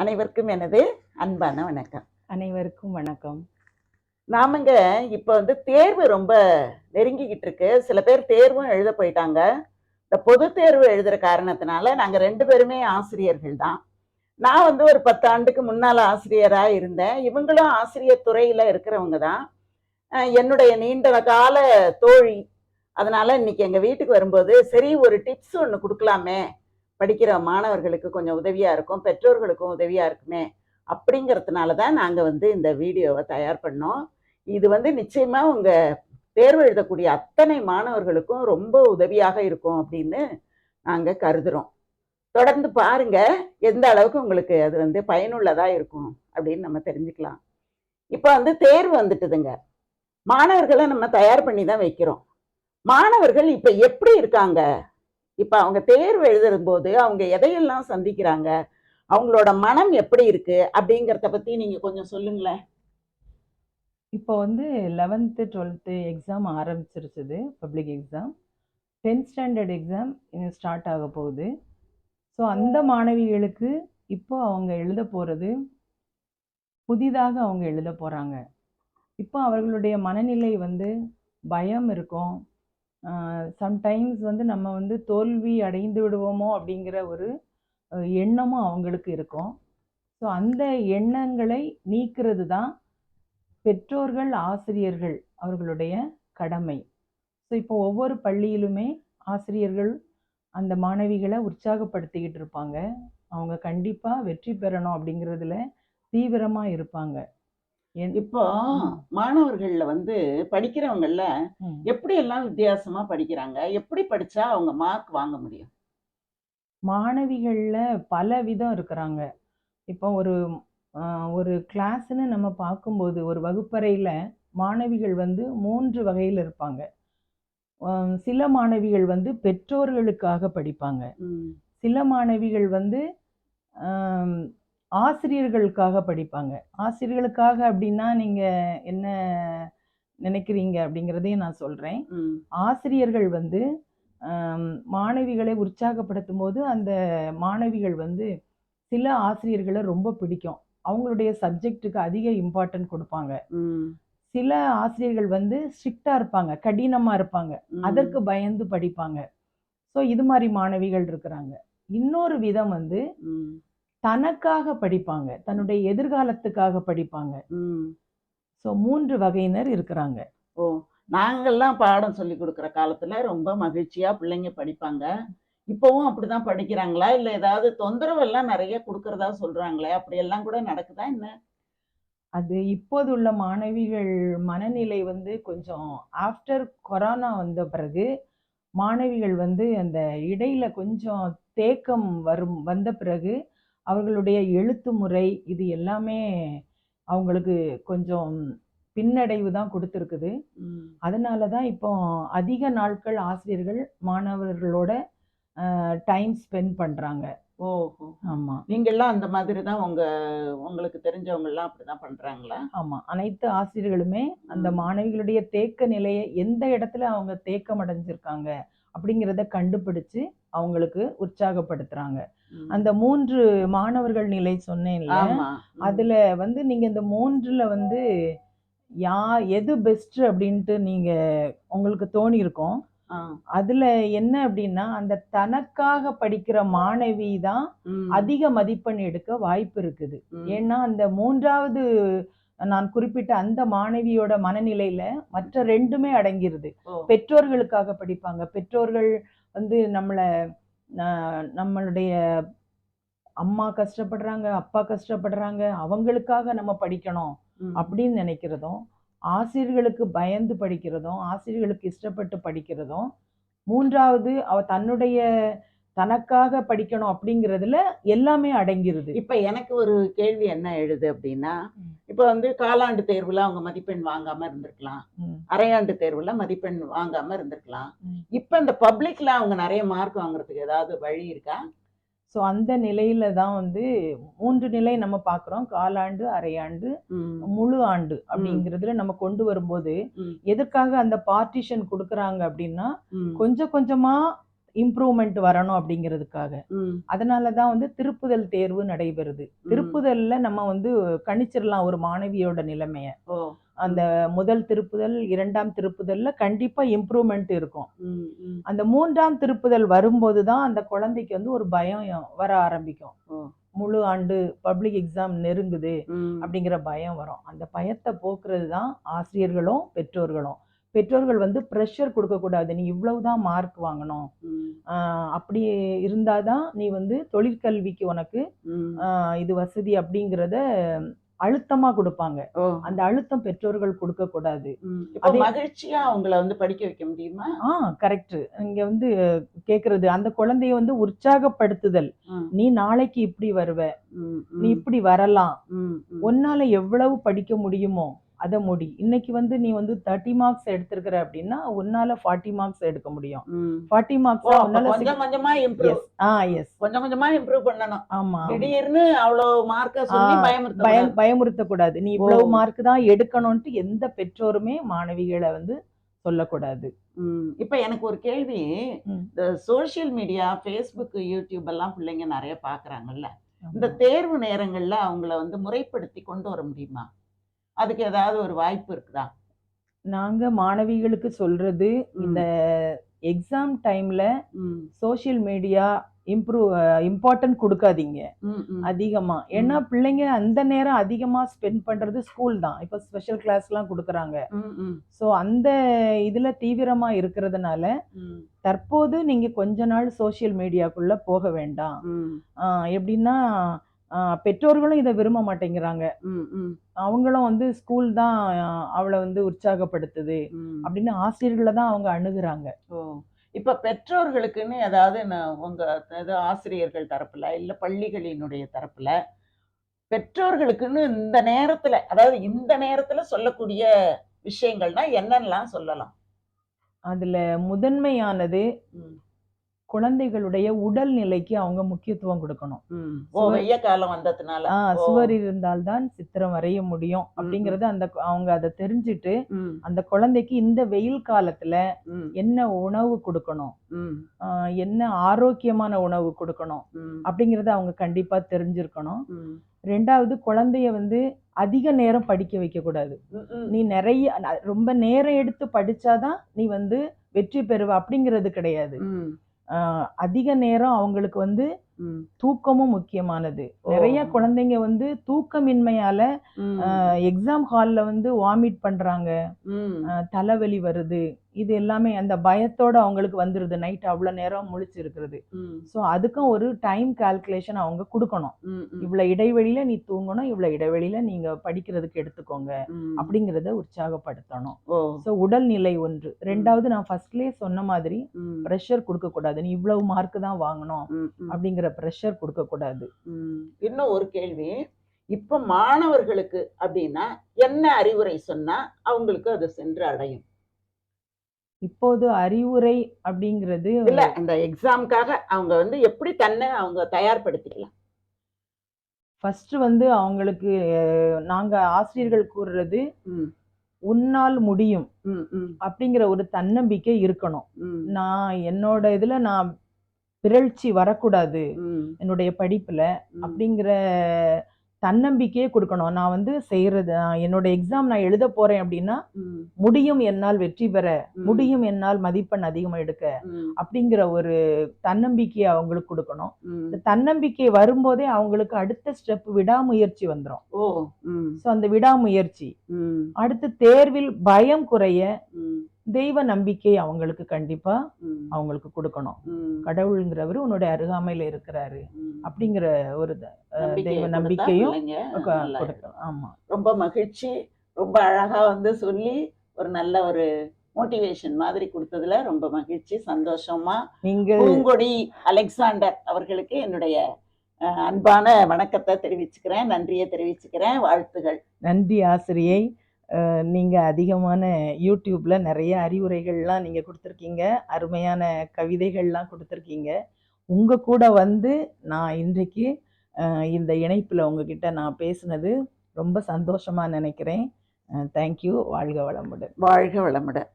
அனைவருக்கும் எனது அன்பான வணக்கம். அனைவருக்கும் வணக்கம். நாமங்க இப்போ வந்து தேர்வு ரொம்ப நெருங்கிக்கிட்டு இருக்கு. சில பேர் தேர்வும் எழுத போயிட்டாங்க. இந்த பொது தேர்வு எழுதுற காரணத்தினால நாங்க ரெண்டு பேருமே ஆசிரியர்கள் தான். நான் வந்து ஒரு பத்து ஆண்டுக்கு முன்னால ஆசிரியரா இருந்தேன். இவங்களும் ஆசிரியர் துறையில இருக்கிறவங்க தான். என்னுடைய நீண்ட கால தோழி. அதனால இன்னைக்கு எங்க வீட்டுக்கு வரும்போது சரி ஒரு டிப்ஸ் ஒன்று கொடுக்கலாமே. படிக்கிற மாணவர்களுக்கு கொஞ்சம் உதவியாக இருக்கும் பெற்றோர்களுக்கும் உதவியாக இருக்குமே அப்படிங்கிறதுனால தான் நாங்கள் வந்து இந்த வீடியோவை தயார் பண்ணோம். இது வந்து நிச்சயமாக உங்கள் தேர்வு எழுதக்கூடிய அத்தனை மாணவர்களுக்கும் ரொம்ப உதவியாக இருக்கும் அப்படின்னு நாங்கள் கருதுறோம். தொடர்ந்து பாருங்க எந்த அளவுக்கு உங்களுக்கு அது வந்து பயனுள்ளதாக இருக்கும் அப்படின்னு நம்ம தெரிஞ்சுக்கலாம். இப்போ வந்து தேர்வு வந்துட்டுதுங்க. மாணவர்களை நம்ம தயார் பண்ணி தான் வைக்கிறோம். மாணவர்கள் இப்போ எப்படி இருக்காங்க? இப்ப அவங்க தேர்வு எழுதும் போது அவங்க எதையெல்லாம் சந்திக்கிறாங்க? அவங்களோட மனம் எப்படி இருக்கு? அப்படிங்கிறத பத்தி நீங்க கொஞ்சம் சொல்லுங்களேன். இப்போ வந்து eleventh twelfth exam ஆரம்பிச்சிருச்சுது public exam tenth standard exam start ஆக போகுது. ஸோ அந்த மாணவிகளுக்கு இப்போ அவங்க எழுத போகிறது புதிதாக அவங்க எழுத போகிறாங்க இப்போ அவர்களுடைய மனநிலை வந்து பயம் இருக்கும். சம்டைம்ஸ் வந்து நம்ம வந்து தோல்வி அடைந்து விடுவோமோ அப்படிங்கிற ஒரு எண்ணமும் அவங்களுக்கு இருக்கும். ஸோ அந்த எண்ணங்களை நீக்கிறது தான் பெற்றோர்கள் ஆசிரியர்கள் அவர்களுடைய கடமை. ஸோ இப்போ ஒவ்வொரு பள்ளியிலுமே ஆசிரியர்கள் அந்த மாணவிகளை உற்சாகப்படுத்திக்கிட்டு இருப்பாங்க. அவங்க கண்டிப்பாக வெற்றி பெறணும் அப்படிங்கிறதுல தீவிரமாக இருப்பாங்க. இப்போ மாணவர்கள்ல வந்து படிக்கிறவங்கல்ல. எப்படி எல்லாம் வித்தியாசமா படிக்கிறாங்க? எப்படி படிச்சா அவங்க மார்க் வாங்க முடியும்? மாணவிகளில் பல விதம் இருக்கிறாங்க. இப்போ ஒரு ஆஹ், ஒரு கிளாஸ்ன்னு நம்ம பார்க்கும்போது ஒரு வகுப்பறையில் மாணவிகள் வந்து மூன்று வகையில் இருப்பாங்க. ஆஹ், சில மாணவிகள் வந்து பெற்றோர்களுக்காக படிப்பாங்க. ம், சில மாணவிகள் வந்து ஆம், ஆசிரியர்களுக்காக படிப்பாங்க. ஆசிரியர்களுக்காக அப்படின்னா நீங்கள் என்ன நினைக்கிறீங்க அப்படிங்கிறதையும் நான் சொல்கிறேன் ஆசிரியர்கள் வந்து மாணவிகளை உற்சாகப்படுத்தும் போது அந்த மாணவிகள் வந்து சில ஆசிரியர்களை ரொம்ப பிடிக்கும். அவங்களுடைய சப்ஜெக்ட்டுக்கு அதிக இம்பார்ட்டன்ட் கொடுப்பாங்க. சில ஆசிரியர்கள் வந்து ஸ்ட்ரிக்டாக இருப்பாங்க கடினமாக இருப்பாங்க. அதற்கு பயந்து படிப்பாங்க. ஸோ இது மாதிரி மாணவிகள் இருக்கிறாங்க. இன்னொரு விதம் வந்து தனக்காக படிப்பாங்க. தன்னுடைய எதிர்காலத்துக்காக படிப்பாங்க. ம். ஸோ மூன்று வகையினர் இருக்கிறாங்க. ஓ நாங்கெல்லாம் பாடம் சொல்லி கொடுக்குற காலத்துல ரொம்ப மகிழ்ச்சியா பிள்ளைங்க படிப்பாங்க. இப்பவும் அப்படிதான் படிக்கிறாங்களா? இல்ல ஏதாவது தொந்தரவு எல்லாம் நிறைய கொடுக்கறதா சொல்றாங்களே? அப்படியெல்லாம் கூட நடக்குதா என்ன? அது இப்போது உள்ள மாணவிகள் மனநிலை வந்து கொஞ்சம் ஆஃப்டர் கொரோனா வந்த பிறகு மாணவிகள் வந்து அந்த இடையில கொஞ்சம் தேக்கம் வரும் வந்த பிறகு அவர்களுடைய எழுத்து முறை இது எல்லாமே அவங்களுக்கு கொஞ்சம் பின்னடைவு தான் கொடுத்துருக்குது. அதனால தான் இப்போ அதிக நாட்கள் ஆசிரியர்கள் மாணவர்களோட டைம் ஸ்பெண்ட் பண்ணுறாங்க ஓஹோ. ஆமாம் நீங்கெல்லாம் அந்த மாதிரி தான் உங்க உங்களுக்கு தெரிஞ்சவங்க எல்லாம் அப்படிதான் பண்றாங்களா? ஆமாம் அனைத்து ஆசிரியர்களுமே அந்த. மாணவிகளுடைய தேக்க நிலையை எந்த இடத்துல அவங்க தேக்கம் அடைஞ்சிருக்காங்க அப்படிங்கிறத கண்டுபிடிச்சு அவங்களுக்கு உற்சாகப்படுத்துறாங்க. அந்த மூன்று மாணவர்கள் நிலை ம். அதுல வந்து நீங்க இந்த மூன்றுல வந்து யா எது பெஸ்ட் அப்படின்ட்டு நீங்க உங்களுக்கு தோணி இருக்கும் அதுல என்ன அப்படின்னா அந்த தனக்காக படிக்கிற மாணவி தான் அதிக மதிப்பெண் எடுக்க வாய்ப்பு இருக்குது. ஏன்னா அந்த மூன்றாவது நான் குறிப்பிட்ட அந்த மாணவியோட மனநிலையில மற்ற ரெண்டுமே அடங்கிருது. பெற்றோர்களுக்காக படிப்பாங்க. பெற்றோர்கள் வந்து நம்மளை நம்மளுடைய அம்மா கஷ்டப்படுறாங்க அப்பா கஷ்டப்படுறாங்க அவங்களுக்காக நம்ம படிக்கணும். அப்படின்னு நினைக்கிறதும் ஆசிரியர்களுக்கு பயந்து படிக்கிறதும் ஆசிரியர்களுக்கு இஷ்டப்பட்டு படிக்கிறதும் மூன்றாவது அவ தன்னுடைய தனக்காக படிக்கணும் அப்படிங்கிறதுல எல்லாமே அடங்கிருது இப்ப எனக்கு ஒரு கேள்வி என்ன எழுது அப்படின்னா. இப்ப வந்து காலாண்டு தேர்வுல அவங்க மதிப்பெண் வாங்காம இருந்திருக்கலாம். அரையாண்டு தேர்வுல மதிப்பெண் வாங்காம இருந்திருக்கலாம். இப்ப இந்த பப்ளிக்ல அவங்க நிறைய மார்க் வாங்குறதுக்கு ஏதாவது வழி இருக்கா ஸோ அந்த நிலையில தான் வந்து மூன்று நிலை நம்ம பார்க்குறோம் காலாண்டு அரையாண்டு முழு ஆண்டு அப்படிங்கிறதுல நம்ம கொண்டு வரும்போது. எதற்காக அந்த பார்ட்டிஷன் கொடுக்குறாங்க அப்படின்னா கொஞ்சம் கொஞ்சமா இம்ப்ரூவ்மெண்ட் வரணும் அப்படிங்கிறதுக்காக. அதனால தான் வந்து திருப்புதல் தேர்வு நடைபெறுது. திருப்புதல்ல நம்ம வந்து கணிச்சிடலாம் ஒரு மாணவியோட நிலைமைய. அந்த முதல் திருப்புதல் இரண்டாம் திருப்புதல்ல கண்டிப்பா இம்ப்ரூவ்மெண்ட் இருக்கும். அந்த மூன்றாம் திருப்புதல் வரும்போது தான் அந்த குழந்தைக்கு வந்து ஒரு பயம் வர ஆரம்பிக்கும். முழு ஆண்டு பப்ளிக் எக்ஸாம் நெருங்குது அப்படிங்கிற பயம் வரும். அந்த பயத்தை போக்குறது தான் ஆசிரியர்களும் பெற்றோர்களும். பெற்றோர்கள் வந்து ப்ரெஷர் கொடுக்கக்கூடாது. நீ இவ்வளவுதான் மார்க் வாங்கணும். அப்படி இருந்தாதான் நீ வந்து தொழிற்கல்விக்கு உனக்கு இது வசதி அப்படிங்கிறத அழுத்தமா கொடுப்பாங்க. அந்த அழுத்தம் பெற்றோர்கள் கொடுக்க கூடாது மகிழ்ச்சியா அவங்கள வந்து படிக்க வைக்க முடியுமா? ஆ கரெக்ட் இங்க வந்து கேக்குறது அந்த குழந்தைய வந்து உற்சாகப்படுத்துதல். நீ நாளைக்கு இப்படி வருவ. நீ இப்படி வரலாம். உன்னால எவ்வளவு படிக்க முடியுமோ அதை முடி. இன்னைக்கு வந்து நீ வந்து தேர்ட்டி மார்க்ஸ் எடுத்திருக்கிற அப்படின்னா உன்னால ஃபார்ட்டி மார்க்ஸ் எடுக்க முடியும். ஃபார்ட்டி மார்க்ஸ் உன்னால கொஞ்சம் கொஞ்சமா இம்ப்ரூவ் ஆ எஸ் கொஞ்சம் கொஞ்சமா இம்ப்ரூவ் பண்ணணும். ஆமா திடீர்னு அவ்வளவு மார்க்க சொல்லி ஆ, பயமுறுத்த பயம் பயமுறுத்தக்கூடாது. நீ இவ்வளவு. மார்க் தான் எடுக்கணும்ட்டு எந்த பெற்றோருமே மாணவிகளை வந்து சொல்லக்கூடாது. இப்ப எனக்கு ஒரு கேள்வி. இந்த சோஷியல் மீடியா ஃபேஸ்புக் யூடியூப் எல்லாம் பிள்ளைங்க நிறைய பாக்குறாங்கல்ல. இந்த. தேர்வு நேரங்கள்ல அவங்கள வந்து முறைப்படுத்தி கொண்டு வர முடியுமா? அதுக்கு ஏதாவது ஒரு வாய்ப்பு இருக்குதா? நாங்க மாணவிகளுக்கு சொல்றது. இந்த எக்ஸாம் டைம்ல ம், சோஷியல் மீடியா இம்ப்ரூவ் இம்பார்ட்டன்ட் கொடுக்காதீங்க. ம், ம். அதிகமா. ஏன்னா பிள்ளைங்க அந்த நேரம் அதிகமா ஸ்பெண்ட் பண்றது ஸ்கூல் தான். இப்போ ஸ்பெஷல் கிளாஸ்லாம் கொடுக்குறாங்க. ஸோ அந்த இதுல தீவிரமா இருக்கிறதுனால தற்போது நீங்க கொஞ்ச நாள் சோஷியல் மீடியாக்குள்ள போக வேண்டாம். எப்படின்னா பெற்றோர்களும் இதை விரும்ப மாட்டேங்கிறாங்க. அவங்களும் வந்து ஸ்கூல் தான் அவளை வந்து உற்சாகப்படுத்துது. அப்படின்னு ஆசிரியர்களை தான் அவங்க அணுகுறாங்க. ஓ இப்ப பெற்றோர்களுக்குன்னு ஏதாவது உங்க ஏதோ ஆசிரியர்கள் தரப்புல இல்ல பள்ளிகளினுடைய தரப்புல பெற்றோர்களுக்குன்னு இந்த நேரத்துல அதாவது இந்த நேரத்துல சொல்லக்கூடிய விஷயங்கள்னா என்னென்னலாம் சொல்லலாம்? அதுல முதன்மையானது குழந்தைகளுடைய உடல் நிலைக்கு அவங்க முக்கியத்துவம் கொடுக்கணும். வெய்ய காலம் வந்ததுனால. சுவர் இருந்தால்தான் சித்திரம் வரைய முடியும். அப்படிங்கறது அந்த அவங்க அதை தெரிஞ்சுட்டு அந்த குழந்தைக்கு இந்த வெயில் காலத்துல என்ன உணவு கொடுக்கணும்? என்ன ஆரோக்கியமான உணவு கொடுக்கணும்? அப்படிங்கறத அவங்க கண்டிப்பா தெரிஞ்சிருக்கணும். ரெண்டாவது குழந்தைய வந்து அதிக நேரம் படிக்க வைக்க கூடாது. நீ நிறைய ரொம்ப நேரம் எடுத்து படிச்சாதான் நீ வந்து வெற்றி பெறுவ அப்படிங்கிறது கிடையாது. அதிக நேரம் அவங்களுக்கு வந்து தூக்கமும் முக்கியமானது. நிறைய குழந்தைங்க வந்து தூக்கமின்மையால எக்ஸாம் ஹால்ல வந்து வாமிட் பண்றாங்க. தலைவலி வருது. இது எல்லாமே அந்த பயத்தோட அவங்களுக்கு வந்துருது. நைட் அவ்வளவு நேரம் முழிச்சு இருக்கிறது ம், ஸோ அதுக்கும் ஒரு டைம் கால்குலேஷன் அவங்க கொடுக்கணும். இவ்வளவு இடைவெளியில நீ தூங்கணும் இவ்வளவு இடைவெளியில நீங்க படிக்கிறதுக்கு எடுத்துக்கோங்க. அப்படிங்கிறத உற்சாகப்படுத்தணும். ஸோ உடல்நிலை ஒன்று. ரெண்டாவது நான் ஃபர்ஸ்ட்லயே சொன்ன மாதிரி ப்ரெஷர் கொடுக்க கூடாது நீ இவ்வளவு மார்க் தான் வாங்கணும். அப்படிங்கிற ப்ரெஷர் கொடுக்க கூடாது. இன்னும் ஒரு கேள்வி. இப்ப மாணவர்களுக்கு அப்படின்னா என்ன அறிவுரை சொன்னா அவங்களுக்கு அது சென்று அடையும்? இப்போது அறிவுரை அப்படிங்கிறது இல்ல இந்த எக்ஸாம்க்காக அவங்க வந்து எப்படி தன்னை அவங்க தயார்படுத்திக்கலாம்? ஃபர்ஸ்ட் வந்து அவங்களுக்கு நாங்க ஆசிரியர்கள் கூறுறது உன்னால் முடியும் அப்படிங்கிற ஒரு தன்னம்பிக்கை இருக்கணும். நான் என்னோட இதுல நான் பிறழ்ச்சி வரக்கூடாது என்னுடைய படிப்புல அப்படிங்கிற தன்னம்பிக்கையே கொடுக்கணும். நான் வந்து செய்யறது என்னோட எக்ஸாம் நான் எழுத போறேன் அப்படின்னா முடியும் என்னால் வெற்றி பெற முடியும் என்னால் மதிப்பெண் அதிகமா எடுக்க அப்படிங்கிற ஒரு தன்னம்பிக்கையை அவங்களுக்கு கொடுக்கணும். இந்த தன்னம்பிக்கை வரும்போதே அவங்களுக்கு அடுத்த ஸ்டெப் விடாமுயற்சி வந்துடும் ஓ ஸோ அந்த விடாமுயற்சி. அடுத்து தேர்வில் பயம் குறைய தெய்வ நம்பிக்கை அவங்களுக்கு கண்டிப்பா அவங்களுக்கு கொடுக்கணும். கடவுளுங்கிறவர் உன்னுடைய அருகாமையில இருக்கிறாரு. அப்படிங்கிற ஒரு தெய்வ நம்பிக்கையும் கொடுக்கணும். ஆமா. ரொம்ப மகிழ்ச்சி ரொம்ப அழகா வந்து சொல்லி ஒரு நல்ல ஒரு மோட்டிவேஷன் மாதிரி கொடுத்ததுல ரொம்ப மகிழ்ச்சி சந்தோஷமா. நீங்கள் பூங்கொடி அலெக்சாண்டர் அவர்களுக்கு என்னுடைய அன்பான வணக்கத்தை தெரிவிச்சுக்கிறேன் நன்றியை தெரிவிச்சுக்கிறேன் வாழ்த்துகள். நன்றி ஆசிரியை. நீங்கள் அதிகமான யூடியூப்பில் நிறைய அறிவுரைகள்லாம் நீங்கள் கொடுத்துருக்கீங்க. அருமையான கவிதைகள்லாம் கொடுத்துருக்கீங்க. உங்கள் கூட வந்து நான் இன்றைக்கு இந்த இணைப்பில் உங்ககிட்ட நான் பேசுனது ரொம்ப சந்தோஷமாக நினைக்கிறேன். தேங்க்யூ வாழ்க வளமுடன். வாழ்க வளமுடன்.